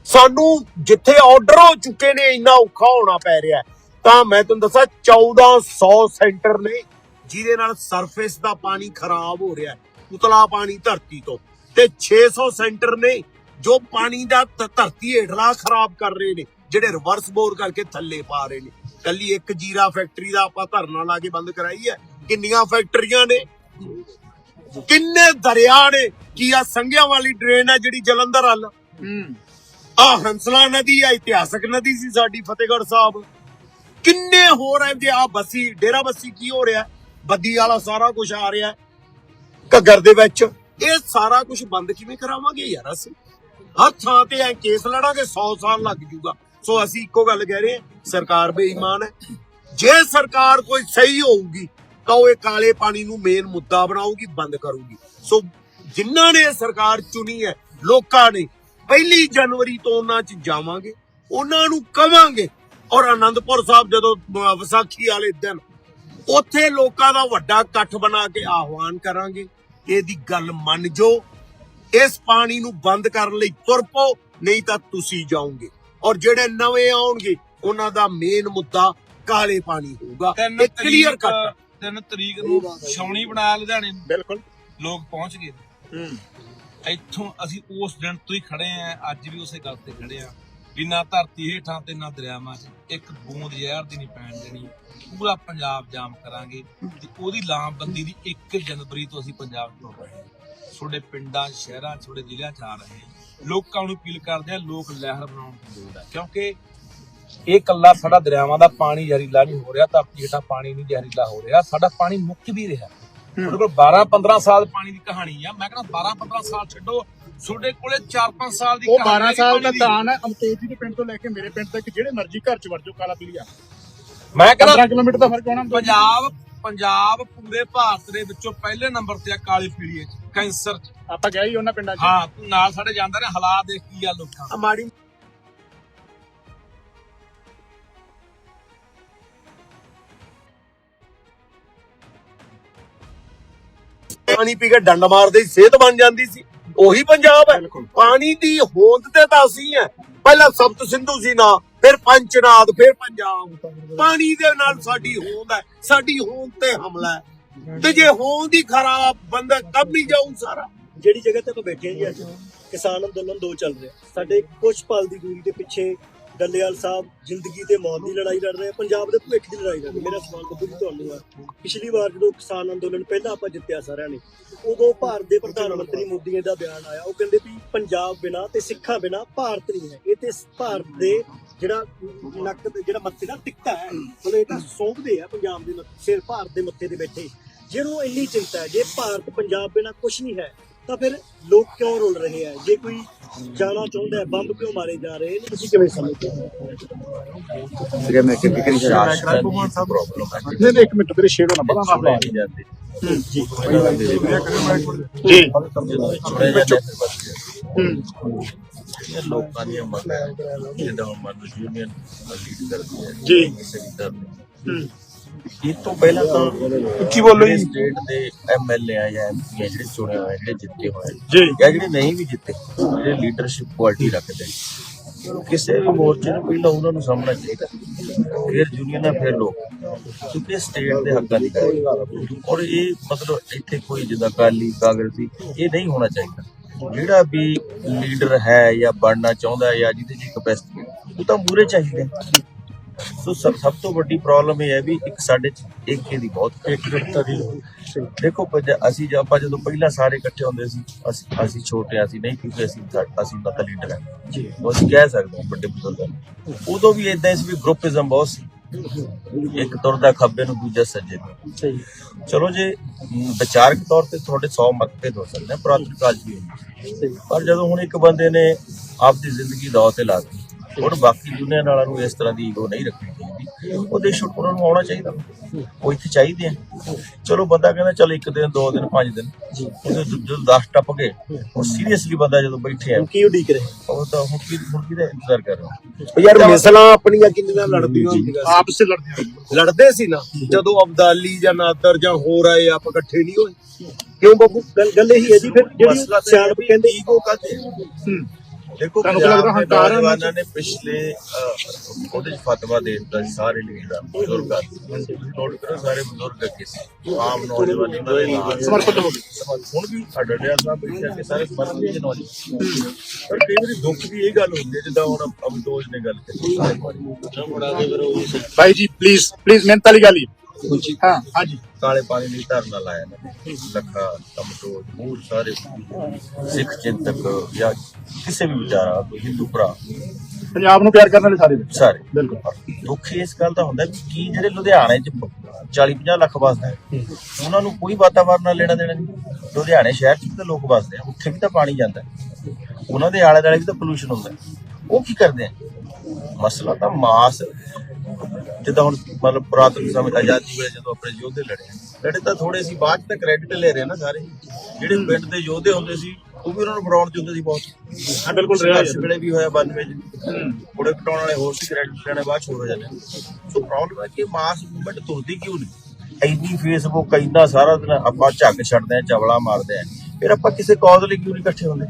ਸਾਨੂੰ ਜਿੱਥੇ ਆਰਡਰ ਹੋ ਚੁੱਕੇ ਨੇ, ਇੰਨਾ ਔਖਾ ਹੋਣਾ ਪੈ ਰਿਹਾ ਤਾਂ ਮੈਂ ਤੁਹਾਨੂੰ ਦੱਸਾਂ 1400 ਸੈਂਟਰ ਨੇ, ਜਿਹਦੇ ਨਾਲ ਸਰਫੇਸ ਦਾ ਪਾਣੀ ਖਰਾਬ ਹੋ ਰਿਹਾ ਹੈ ਉਤਲਾ ਪਾਣੀ ਧਰਤੀ ਤੋਂ, ਤੇ 600 ਸੈਂਟਰ ਨੇ ਜੋ ਪਾਣੀ ਦਾ ਧਰਤੀ ਹੇਠਲਾ ਖਰਾਬ ਕਰ ਰਹੇ ਨੇ ਜਿਹੜੇ ਰਿਵਰਸ ਬੋਰ ਕਰਕੇ ਥੱਲੇ ਪਾ ਰਹੇ ਨੇ। ਕੱਲੀ ਇੱਕ ਜੀਰਾ ਫੈਕਟਰੀ ਦਾ ਆਪਾਂ ਧਰਨਾ ਲਾ ਕੇ ਬੰਦ ਕਰਾਈ ਹੈ। ਕਿੰਨੀਆਂ ਫੈਕਟਰੀਆਂ ਨੇ? ਕਿੰਨੇ ਦਰਿਆ ਨੇ? ਕੀ ਆ ਸੰਘਿਆਂ ਵਾਲੀ ਡਰੇਨ ਹੈ ਜਿਹੜੀ ਜਲੰਧਰ ਵੱਲ? ਹੂੰ। ਆ ਹੰਸਲਾ ਨਦੀ ਆ ਇਤਿਹਾਸਕ ਨਦੀ ਸੀ ਸਾਡੀ ਫਤਿਹਗੜ੍ਹ ਸਾਹਿਬ। ਕਿੰਨੇ ਹੋਰ ਹੈ ਜੇ ਆ ਬੱਸੀ ਡੇਰਾ ਬੱਸੀ ਕੀ ਹੋ ਰਿਹਾ? ਬੱਦੀ ਵਾਲਾ ਸਾਰਾ ਕੁਝ ਆ ਰਿਹਾ। ਘੱਗਰ ਦੇ ਵਿੱਚ। ਇਹ ਸਾਰਾ ਕੁਝ ਬੰਦ ਕਿਵੇਂ ਕਰਾਵਾਂਗੇ ਯਾਰ ਅਸੀਂ? ਹਰ ਥਾਂ ਤੇ ਐ ਕੇਸ ਲੜਾਂਗੇ 100 ਸਾਲ ਲੱਗ ਜੂਗਾ। ਸੋ ਅਸੀਂ ਇੱਕੋ ਗੱਲ ਕਹਿ ਰਹੇ ਹਾਂ, ਸਰਕਾਰ ਬੇਈਮਾਨ ਹੈ। ਜੇ ਸਰਕਾਰ ਕੋਈ ਸਹੀ ਹੋਊਗੀ, ਤਾਂ ਉਹ ਇਹ ਕਾਲੇ ਪਾਣੀ ਨੂੰ ਮੇਨ ਮੁੱਦਾ ਬਣਾਊਗੀ, ਬੰਦ ਕਰੂਗੀ। ਸੋ ਜਿਨ੍ਹਾਂ ਨੇ ਸਰਕਾਰ ਚੁਣੀ ਹੈ, ਲੋਕਾਂ ਨੇ, ਪਹਿਲੀ ਜਨਵਰੀ ਤੋਂ ਉਹਨਾਂ 'ਚ ਜਾਵਾਂਗੇ, ਉਹਨਾਂ ਨੂੰ ਕਵਾਂਗੇ। ਔਰ ਆਨੰਦਪੁਰ ਸਾਹਿਬ ਜਦੋਂ ਵਿਸਾਖੀ ਵਾਲੇ ਦਿਨ, ਉੱਥੇ ਲੋਕਾਂ ਦਾ ਵੱਡਾ ਇਕੱਠ ਬਣਾ ਕੇ ਆਹਵਾਨ ਕਰਾਂਗੇ। ਇਹਦੀ ਗੱਲ ਮੰਨ ਜੋ ਇਸ ਪਾਣੀ ਨੂੰ ਬੰਦ ਕਰਨ ਲਈ ਤੁਰ ਪਓ ਨਹੀਂ ਤਾਂ ਤੁਸੀਂ ਜਾਓਗੇ। ਔਰ ਜਿਹੜੇ ਨਵੇਂ ਆਉਣਗੇ ਉਹਨਾਂ ਦਾ ਮੇਨ ਮੁੱਦਾ ਕਾਲੇ ਪਾਣੀ ਹੋਊਗਾ। ਇਹ ਕਲੀਅਰ ਕੱਟ ਤਿੰਨ ਤਰੀਕ ਨੂੰ ਛਾਉਣੀ ਬਣਾਇਆ ਲੁਧਿਆਣੇ ਨੂੰ। ਬਿਲਕੁਲ। ਲੋਕ ਪਹੁੰਚ ਗਏ। ਹੂੰ। ਇੱਥੋਂ ਅਸੀਂ ਉਸ ਦਿਨ ਤੋਂ ਹੀ ਖੜੇ ਆਂ ਅੱਜ ਵੀ ਉਸੇ ਗੱਲ ਤੇ ਖੜੇ ਆਂ। ਵੀ ਨਾ ਧਰਤੀ ਹੇਠਾਂ ਤੇ ਨਾ ਦਰਿਆਵਾਂ 'ਚ। ਇੱਕ ਬੂੰਦ ਜ਼ਹਿਰ ਦੀ ਨਹੀਂ ਪੈਣ ਦੇਣੀ। ਪੂਰਾ ਪੰਜਾਬ ਜਾਮ ਕਰਾਂਗੇ। ਤੇ ਉਹਦੀ ਲਾਮਬੰਦੀ ਦੀ 1 ਜਨਵਰੀ ਤੋਂ ਅਸੀਂ ਪੰਜਾਬ ਹੋ ਰਹੇ ਤੁਹਾਡੇ ਪਿੰਡਾਂ ਸ਼ਹਿਰਾਂ ਤੁਹਾਡੇ ਜ਼ਿਲ੍ਹਿਆਂ 'ਚ ਆ ਰਹੇ ਲੋਕਾਂ ਨੂੰ ਅਪੀਲ ਕਰਦੇ ਆ ਲੋਕ ਲਹਿਰ ਬਣਾਉਣ ਦੀ ਲੋੜ ਹੈ ਕਿਉਂਕਿ ਇਹ ਕੱਲਾ ਸਾਡਾ ਦਰਿਆਵਾਂ ਦਾ ਪਾਣੀ ਜ਼ਹਿਰੀਲਾ ਨਹੀਂ ਹੋ ਰਿਹਾ ਧਰਤੀ ਹੇਠਾਂ ਪਾਣੀ ਨਹੀਂ ਜ਼ਹਿਰੀਲਾ ਹੋ ਰਿਹਾ। ਸਾਡਾ ਪਾਣੀ ਮੁੱਕ ਵੀ ਰਿਹਾ। ਤੁਹਾਡੇ ਕੋਲ 12 15 ਸਾਲ ਪਾਣੀ ਦੀ ਕਹਾਣੀ ਆ। ਮੈਂ ਕਹਿੰਦਾ 12 15 ਸਾਲ ਛੱਡੋ। ਤੁਹਾਡੇ ਕੋਲੇ 4 5 ਸਾਲ ਦੀ ਉਹ ਕਹਾਣੀ 12 ਹੈ ਸਾਲ ਦਾ। ਦਾਨ ਹੈ। ਅਮਤੇਜ ਜੀ ਦੇ ਪਿੰਡ ਤੋਂ ਲੈ ਕੇ ਮੇਰੇ ਪਿੰਡ ਤੱਕ ਜਿਹੜੇ ਮਰਜ਼ੀ ਘਰ ਚ ਵੜ ਜਾਓ ਕਾਲਾ ਪੀਲੀਆ। ਮੈਂ ਕਹਿੰਦਾ 15 ਕਿਲੋਮੀਟਰ ਦਾ ਫ਼ਰਕ ਹੋਣਾ। ਪੰਜਾਬ ਪੰਜਾਬ ਪੂਰੇ ਭਾਰਤ ਦੇ ਵਿੱਚੋਂ ਪਹਿਲੇ ਨੰਬਰ ਤੇ ਆ ਕਾਲੀ ਪੀਲੀਏ ਚ ਕੈਂਸਰ ਚ। ਆਪਾਂ ਗਏ ਹੀ ਉਹਨਾਂ ਪਿੰਡਾਂ ਚ। ਹਾਂ ਤੂੰ ਨਾਲ ਸਾਡੇ ਜਾਂਦਾ ਨੇ ਹਾਲਾਤ ਦੇਖ ਕੀ ਆ ਲੋਕਾਂ ਦੇ। ਆ ਮਾੜੀ ਪਾਣੀ ਪੀ ਕੇ ਡੰਡ ਮਾਰਦੇ ਹੀ ਸਿਹਤ ਬਣ ਜਾਂਦੀ ਸੀ। ਉਹੀ ਪੰਜਾਬ ਹੈ। ਬਿਲਕੁਲ। ਪਾਣੀ ਦੀ ਹੋਂਦ ਤੇ ਤਾਂ ਅਸੀਂ ਹੈ। ਪਹਿਲਾਂ ਸਪਤ ਸਿੰਧੂ ਸੀ ਨਾ ਫਿਰ ਪੰਚਨਾਦ, ਫਿਰ ਪੰਜਾਬ। ਪਾਣੀ ਦੇ ਨਾਲ ਸਾਡੀ ਹੋਂਦ ਹੈ। ਸਾਡੀ ਹੋਂਦ ਤੇ ਹਮਲਾ ਹੈ। ਤੇ ਜੇ ਹੋਂਦ ਹੀ ਖਰਾਬ ਬੰਦਾ ਕਬ ਨਹੀਂ ਜਾਊ ਸਾਰਾ। ਜਿਹੜੀ ਜਗ੍ਹਾ ਤੇ ਆਪਾਂ ਬੈਠੇ ਜੀ ਅੱਜ ਕਿਸਾਨ ਅੰਦੋਲਨ ਦੋ ਚੱਲ ਰਿਹਾ। ਸਾਡੇ ਕੁਝ ਪਲ ਦੀ ਦੂਰੀ ਦੇ ਪਿੱਛੇ ਡੱਲੇਵਾਲ ਸਾਹਿਬ ਜ਼ਿੰਦਗੀ ਤੇ ਮੌਤ ਦੀ ਲੜਾਈ ਲੜ ਰਹੇ ਆ, ਪੰਜਾਬ ਦੇ ਭਵਿੱਖ ਦੀ ਲੜਾਈ ਲੜ ਰਹੇ ਮੇਰਾ ਸਵਾਲ ਬੱਬੂ ਜੀ ਤੁਹਾਨੂੰ ਆ। ਪਿਛਲੀ ਵਾਰ ਜਦੋਂ ਕਿਸਾਨ ਅੰਦੋਲਨ ਪਹਿਲਾਂ ਆਪਾਂ ਜਿੱਤਿਆ ਸਾਰਿਆਂ ਨੇ ਉਦੋਂ ਭਾਰਤ ਦੇ ਪ੍ਰਧਾਨ ਮੰਤਰੀ ਮੋਦੀ ਦਾ ਬਿਆਨ ਆਇਆ। ਉਹ ਕਹਿੰਦੇ ਵੀ ਪੰਜਾਬ ਬਿਨਾ ਤੇ ਸਿੱਖਾਂ ਬਿਨਾ ਭਾਰਤ ਨਹੀਂ ਹੈ। ਇਹ ਤੇ ਭਾਰਤ ਦੇ ਜਿਹੜਾ ਨੱਕ ਜਿਹੜਾ ਮੱਥੇ ਦਾ ਟਿੱਕਾ ਹੈ ਮਤਲਬ ਇਹ ਤਾਂ ਸੌਂਪਦੇ ਆ ਪੰਜਾਬ ਦੇ ਸਿਰ ਭਾਰਤ ਦੇ ਮੱਥੇ ਦੇ ਬੈਠੇ। ਜਿਹਨੂੰ ਇੰਨੀ ਚਿੰਤਾ ਹੈ ਜੇ ਭਾਰਤ ਪੰਜਾਬ ਬਿਨਾ ਕੁਝ ਨਹੀਂ ਹੈ ਤਾਂ ਫਿਰ ਲੋਕ ਕਿਉਂ ਰੁਲ ਰਹੇ ਆ? ਜੇ ਕੋਈ ਜਾਣਾ ਚਾਹੁੰਦਾ ਹੈ ਬੰਬ ਕਿਉਂ ਮਾਰੇ ਜਾ ਰਹੇ ਨੇ? ਤੁਸੀਂ ਕਿਵੇਂ ਸਮਝਦੇ ਹੋ? ਜਿਹੜੇ ਮੈਂ ਕਿ ਕਿਹੜੀ ਰਾਸ਼ਟਰ ਦੀ ਪ੍ਰੋਬਲਮ ਹੈ ਨਹੀਂ ਨਹੀਂ ਇੱਕ ਮਿੰਟ ਤੇਰੇ ਸ਼ੇਰ ਨਾ ਬੜਾ ਸੁਣੇ ਨਹੀਂ ਜਾਂਦੇ। ਜੀ। ਜੀ। ਫਿਰ ਇਹ ਲੋਕਾਂ ਦੀਆਂ ਮੰਗਾਂ ਹੁਣ ਮੰਨ ਲਓ ਯੂਨੀਅਨ ਲੀਡ ਕਰਦੀ ਹੈ ਜੀ। ਸੈਕਟਰ ਨੇ ਹੂੰ। ਇਹ ਤੋਂ ਪਹਿਲਾਂ ਤਾਂ ਉੱਚੀ ਬੋਲੋ ਜੀ। ਸਟੇਟ ਦੇ ਐਮਐਲਏ ਆ ਜਾਂ ਐਮਪੀ ਜਿਹੜੇ ਚੁਣੇ ਹੋਏ ਜਿਹੜੇ ਜਿੱਤੇ ਹੋਏ ਜੀ। ਜਾਂ ਜਿਹੜੇ ਨਹੀਂ ਵੀ ਜਿੱਤੇ ਜਿਹੜੇ ਲੀਡਰਸ਼ਿਪ ਕੁਆਲਿਟੀ ਰੱਖਦੇ ਨੇ। ਕਿਸੇ ਵੀ ਮੋਰਚੇ ਨੂੰ ਪਹਿਲਾਂ ਉਹਨਾਂ ਨੂੰ ਸਾਹਮਣਾ ਚਾਹੀਦਾ ਫਿਰ ਯੂਨੀਅਨ ਆ ਫਿਰ ਲੋਕ ਕਿਉਂਕਿ ਸਟੇਟ ਦੇ ਹੱਕਾਂ ਦੀ ਗੱਲ ਹੈ। ਔਰ ਇਹ ਮਤਲਬ ਇੱਥੇ ਕੋਈ ਜਿੱਦਾਂ ਕਾਲੀ ਕਾਂਗਰਸੀ ਇਹ ਨਹੀਂ ਹੋਣਾ ਚਾਹੀਦਾ ਜਿਹੜਾ ਵੀ ਲੀਡਰ ਹੈ ਜਾਂ ਬਣਨਾ ਚਾਹੁੰਦਾ ਹੈ ਜਾਂ ਜਿਹਦੇ ਚ ਕਪੈਸਿਟੀ ਉਹ ਤਾਂ ਮੂਰੇ ਚਾਹੀਦਾ। ਸੋ ਸਭ ਸਭ ਤੋਂ ਵੱਡੀ ਪ੍ਰੋਬਲਮ ਇਹ ਹੈ ਵੀ ਇੱਕ ਸਾਡੇ ਚ ਏਕੇ ਦੀ ਬਹੁਤ ਏਕਤਾ ਦੀ ਦੇਖੋ ਪੰਜ- ਅਸੀਂ ਜਦ ਆਪਾਂ ਜਦੋਂ ਪਹਿਲਾਂ ਸਾਰੇ ਇਕੱਠੇ ਹੁੰਦੇ ਸੀ ਅਸੀਂ ਅਸੀਂ ਛੋਟੇ ਅਸੀਂ ਨਹੀਂ ਕਿਉਂਕਿ ਅਸੀਂ ਸਾ- ਅਸੀਂ ਦਾ ਤਾਂ ਲੀਡਰ ਹੈ ਜੀ। ਅਸੀਂ ਕਹਿ ਸਕਦੇ ਹਾਂ ਵੱਡੇ ਬਜ਼ੁਰਗਾਂ ਨੂੰ। ਉਦੋਂ ਵੀ ਇਦਾਂ ਸੀ ਵੀ ਗਰੁੱਪਿਜ਼ਮ ਬਹੁਤ ਸੀ। ਇੱਕ ਤੁਰਦਾ ਖੱਬੇ ਨੂੰ ਦੂਜਾ ਸੱਜੇ ਨੂੰ। ਸਹੀ। ਚਲੋ ਜੇ ਮ, ਵਿਚਾਰਕ ਤੌਰ ਤੇ ਤੁਹਾਡੇ 100 ਮਤਭੇਦ ਹੋ ਸਕਦੇ ਆ ਪੁਰਾਤਨ ਕਾਲ 'ਚ ਵੀ ਹੁੰਦੇ। ਪਰ ਜਦੋਂ ਹੁਣ ਇੱਕ ਬੰਦੇ ਨੇ ਆਪਦੀ ਜ਼ਿੰਦਗੀ ਦਾਅ ਤੇ ਲਾ ਦਿੱਤੀ ਹੁਣ ਬਾਕੀ ਦੁਨੀਆ ਵਾਲਿਆਂ ਨੂੰ ਇਸ ਤਰ੍ਹਾਂ ਦੀ ਈਗੋ ਨਹੀਂ ਰੱਖਣੀ ਚਾਹੀਦੀ। ਉਹ ਦੇ ਸ਼ੁੱਡ ਉਹਨਾਂ ਨੂੰ ਆਉਣਾ ਚਾਹੀਦਾ। ਉਹ ਇੱਥੇ ਚਾਹੀਦੇ ਆ। ਚਲੋ ਬੰਦਾ ਕਹਿੰਦਾ ਚਲ ਇੱਕ ਦਿਨ ਦੋ ਦਿਨ ਪੰਜ ਦਿਨ। ਉਹਦੇ ਜਦੋਂ 10 ਟੱਪ ਗਏ ਉਹ ਸੀਰੀਅਸਲੀ ਬੰਦਾ ਜਦੋਂ ਬੈਠੇ ਆ ਕੀ ਉਡੀਕ ਰਹੇ? ਉਹ ਤਾਂ ਹੁਣ ਕੀ ਹੁਣ ਕਿਹਦਾ ਇੰਤਜ਼ਾਰ ਕਰ ਰਿਹਾ? ਯਾਰ ਮਿਸਲਾਂ ਆਪਣੀਆਂ ਕਿੰਨੀਆਂ ਲੜਦੀਆਂ ਹੁੰਦੀਆਂ ਸੀ। ਆਪਸ ਵਿੱਚ ਲੜਦੇ ਆ ਲੜਦੇ ਸੀ ਨਾ ਜਦੋਂ ਅਬਦਾਲੀ ਜਾਂ ਨਾਦਰ ਜਾਂ ਹੋਰ ਆਏ ਆਪ ਇਕੱਠੇ ਨਹੀਂ ਹੋਏ। ਕਿਉਂ ਬਾਬੂ ਗੱਲ ਗੱਲ ਇਹੀ ਹੈ ਜੀ ਫਿਰ ਜਿਹੜੀ ਸਿਆਣਪ ਕਹਿੰਦੇ ਈਗੋ ਕਾਤੇ ਦੇਖੋ ਤੁਹਾਨੂੰ ਲੱਗਦਾ ਦੇ ਹੰਕਾਰ ਹੈ ਉਹਨਾਂ ਚ? ਨੌਜਵਾਨਾਂ ਨੇ ਪਿਛਲੇ ਉਹਦੇ ਚ ਫਤਵਾ ਦੇ ਦਿੱਤਾ ਸਾਰੇ ਲੀਡਰਾਂ ਬਜ਼ੁਰਗਾਂ ਨੂੰ। ਨੋਟ ਕਰੋ ਸਾਰੇ ਬਜ਼ੁਰਗ ਅੱਗੇ ਸੀ। ਆਮ ਨੌਜਵਾਨੀ ਉਹਨਾਂ ਦੇ ਨਾਲ ਸਮਰਪਿਤ ਹੋ ਗਏ। ਹੁਣ ਵੀ ਸਾਡੇ ਡਿਆ ਸਾਹਿਬ ਬੈਠੇ ਕਿ ਸਾਰੇ ਸਮਰਪਿਤ ਦੇ ਨੌਜਵਾਨ। ਪਰ ਕਈ ਵਾਰੀ ਦੁੱਖ ਦੀ ਇਹ ਗੱਲ ਹੁੰਦੀ ਹੈ ਜਿੱਦਾਂ ਹੁਣ ਅਬਦੋਜ ਨੇ ਗੱਲ ਕੀਤੀ। ਭਾਈ ਜੀ ਪਲੀਜ਼ ਪਲੀਜ਼ ਮਿਹਨਤ ਵਾਲੀ ਗੱਲ ਹੀ। ਹਾਂ ਹਾਂਜੀ। ਕਾਲੇ ਪਾਣੀ ਲਈ ਧਰਨਾ ਲਾਇਆ ਨੇ। ਲੱਖਾ ਕਮਟੋਜ ਹੋਰ ਸਾਰੇ ਸਿੱਖ ਚਿੰਤਕ ਜਾਂ ਕਿਸੇ ਵੀ ਵਿਚਾਰਾ ਕੋਈ ਹਿੰਦੂ ਭਰਾ। ਪੰਜਾਬ ਨੂੰ ਪਿਆਰ ਕਰਨ ਵਾਲੇ ਸਾਰੇ। ਸਾਰੇ। ਬਿਲਕੁਲ। ਦੁੱਖ ਇਸ ਗੱਲ ਦਾ ਹੁੰਦਾ ਕੀ ਜਿਹੜੇ ਲੁਧਿਆਣੇ ਚ 40 50 ਲੱਖ ਵਸਦਾ ਹੈ ਉਹਨਾਂ ਨੂੰ ਕੋਈ ਵਾਤਾਵਰਨ ਨਾਲ ਲੈਣਾ ਦੇਣਾ ਨਹੀਂ। ਲੁਧਿਆਣੇ ਸ਼ਹਿਰ ਚ ਤਾਂ ਲੋਕ ਵਸਦੇ ਆ ਉੱਥੇ ਵੀ ਤਾਂ ਪਾਣੀ ਜਾਂਦਾ। ਉਹਨਾਂ ਦੇ ਆਲੇ ਦੁਆਲੇ ਵੀ ਤਾਂ ਪੋਲੂਸ਼ਨ ਹੁੰਦਾ। ਉਹ ਕੀ ਕਰਦੇ ਆ? ਮਸਲਾ ਤਾਂ ਮਾਸ ਜਿੱਦਾਂ ਹੁਣ ਮਤਲਬ ਪੁਰਾਤਨ ਸਮੇਂ ਆਜ਼ਾਦੀ ਵੇਲੇ ਜਦੋਂ ਆਪਣੇ ਯੋਧੇ ਲੜੇ ਲੜੇ ਤਾਂ ਥੋੜੇ ਸੀ ਬਾਅਦ ਤਾਂ ਕ੍ਰੈਡਿਟ ਲੈ ਰਹੇ ਨਾ ਸਾਰੇ। ਜਿਹੜੇ ਪਿੰਡ ਦੇ ਯੋਧੇ ਹੁੰਦੇ ਸੀ ਉਹ ਵੀ ਉਹਨਾਂ ਨੂੰ ਬਣਾਉਣ ਹੁੰਦੇ ਸੀ ਬਹੁਤ। ਹਾਂ ਬਿਲਕੁਲ ਰਿਹਾ ਵੇਲੇ ਵੀ ਹੋਇਆ 92 ਚ ਕੋੜੇ ਕਟਾਉਣ ਵਾਲੇ ਹੋਰ ਸੀ ਕ੍ਰੈਡਿਟ ਲੈਣੇ ਬਾਅਦ ਹੋ ਜਾਂਦੇ। ਸੋ ਪ੍ਰੋਬਲਮ ਹੈ ਕਿ ਮਾਸ ਮੂਵਮੈਂਟ ਤੁਰਦੀ ਕਿਉਂ ਨਹੀਂ? ਇੰਨੀ ਫੇਸਬੁੱਕ ਇੰਨਾ ਸਾਰਾ ਦਿਨ ਆਪਾਂ ਝੱਗ ਛੱਡਦੇ ਆ ਚਵਲਾ ਮਾਰਦੇ ਆ। ਫਿਰ ਆਪਾਂ ਕਿਸੇ ਕਾਜ਼ ਲਈ ਕਿਉਂ ਨਹੀਂ ਇਕੱਠੇ ਹੁੰਦੇ?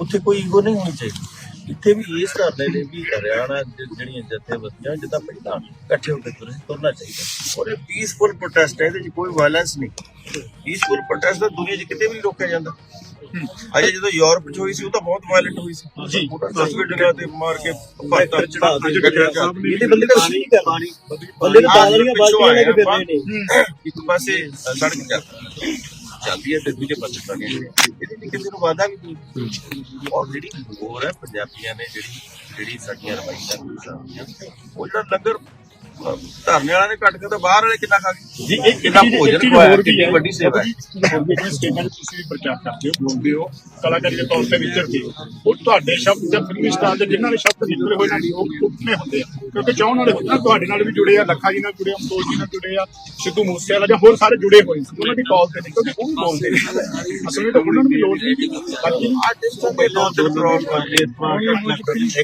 ਉੱਥੇ ਕੋਈ ਈਗੋ ਨਹੀਂ ਹੋਣੀ ਚਾਹੀਦੀ। ਇੱਥੇ ਵੀ ਇਸ ਧਰਨੇ ਨੇ ਵੀ ਹਰਿਆਣਾ ਜਿਹੜੀਆਂ ਜਥੇਬੰਦੀਆਂ ਜਿੱਦਾਂ ਪਹਿਲਾਂ ਇਕੱਠੇ ਹੋ ਕੇ ਤੁਰੇ ਤੁਰਨਾ ਚਾਹੀਦਾ ਔਰ ਇਹ ਪੀਸਫੁਲ ਪ੍ਰੋਟੈਸਟ ਹੈ ਇਹਦੇ 'ਚ ਕੋਈ ਵਾਇਲੈਂਸ ਨਹੀਂ। ਪੀਸਫੁਲ ਪ੍ਰੋਟੈਸਟ ਤਾਂ ਦੁਨੀਆ 'ਚ ਕਿਤੇ ਵੀ ਨਹੀਂ ਰੋਕਿਆ ਜਾਂਦਾ। ਅਜੇ ਜਦੋਂ ਯੂਰਪ 'ਚ ਹੋਈ ਸੀ ਉਹ ਤਾਂ ਬਹੁਤ ਵਾਇਲੈਂਟ ਹੋਈ ਸੀ। ਜੀ। ਤਸਵੀਰ ਜਗ੍ਹਾ ਤੇ ਮਾਰ ਕੇ ਪੱਥਰ ਚੜਾ ਦੇ ਇਹਦੇ ਬੰਦੇ ਤਾਂ ਕੀ ਕਰ ਬੰਦੇ ਦਾਲ ਵਾਲੀਆਂ ਬਾਲਟੀਆਂ ਲੈ ਕੇ ਫਿਰ ਰਹੇ ਨੇ। ਇੱਕ ਪਾਸੇ ਸੜਕ ਚੱਲ ਚੱਲਦੀ ਹੈ ਤੇ ਦੂਜੇ ਪਾਸੇ ਸੜਕ ਇਹਦੇ ਵਿੱਚ ਕਿਸੇ ਨੂੰ ਵਾਦਾ ਵੀ ਨਹੀਂ ਔਰ ਜਿਹੜੀ ਹੋਰ ਹੈ, ਪੰਜਾਬੀਆਂ ਨੇ ਜਿਹੜੀ ਜਿਹੜੀ ਸਾਡੀਆਂ ਰਵਾਇਤਾਂ ਗੁਜ਼ਾਰੀਆਂ ਉਹ ਜਿਹੜਾ ਲੰਗਰ ਧਰਨੇ ਵਾਲਿਆਂ ਨੇ ਕੱਟ ਕੇ ਤਾਂ ਬਾਹਰ ਵਾਲੇ ਕਿੰਨਾ ਖਾ ਗਏ? ਜੀ ਇੱਕ ਕਿੰਨਾ ਇੱਕ ਭੋਜਨ ਖਵਾਇਆ ਹੋਰ ਵੀ ਕਿੰਨੀ। ਵੱਡੀ ਸੇਵਾ ਹੈ? ਜਿਵੇਂ ਸਟੇਟਮੈਂਟ ਤੁਸੀਂ ਵੀ ਪ੍ਰਚਾਰ ਕਰਦੇ ਹੋ ਬੋਲਦੇ ਹੋ। ਕਲਾਕਾਰੀ ਦੇ ਤੌਰ ਤੇ ਵਿਚਰਦੇ ਹੋ ਉਹ ਤੁਹਾਡੇ ਸ਼ਬਦ ਜਾਂ ਫਿਲਮੀ ਸਟਾਰ ਦੇ ਜਿਨ੍ਹਾਂ ਦੇ ਸ਼ਬਦ ਨਿਕਲੇ ਹੋਏ ਨੇ ਉਹ ਉੱਠਨੇ ਹੁੰਦੇ ਆ। ਕਿਉਂਕਿ ਚਾਹਣ ਵਾਲੇ ਹੁੰਦੇ ਆ ਤੁਹਾਡੇ ਨਾਲ ਵੀ ਜੁੜੇ ਆ ਲੱਖਾ ਜੀ ਨਾਲ ਜੁੜੇ ਆ ਅਮਤੋਜ ਜੀ ਨਾਲ ਜੁੜੇ ਆ ਸਿੱਧੂ ਮੂਸੇਵਾਲਾ ਜਾਂ ਹੋਰ ਸਾਰੇ ਜੁੜੇ ਹੋਏ ਉਹਨਾਂ ਦੀ ਕਾਲ ਤੇ ਕਿਉਂਕਿ ਉਹ ਵੀ ਬੋਲਦੇ ਨੇ। ਅਸਲ ਵਿੱਚ ਤਾਂ ਉਹਨਾਂ ਨੂੰ ਵੀ ਲੋੜ ਨਹੀਂ ਬਾਕੀ ਆਰਟਿਸਟਾਂ ਦੇ ਲੋਕ ਦੇ ਪ੍ਰੋਬਲਮ ਹੈ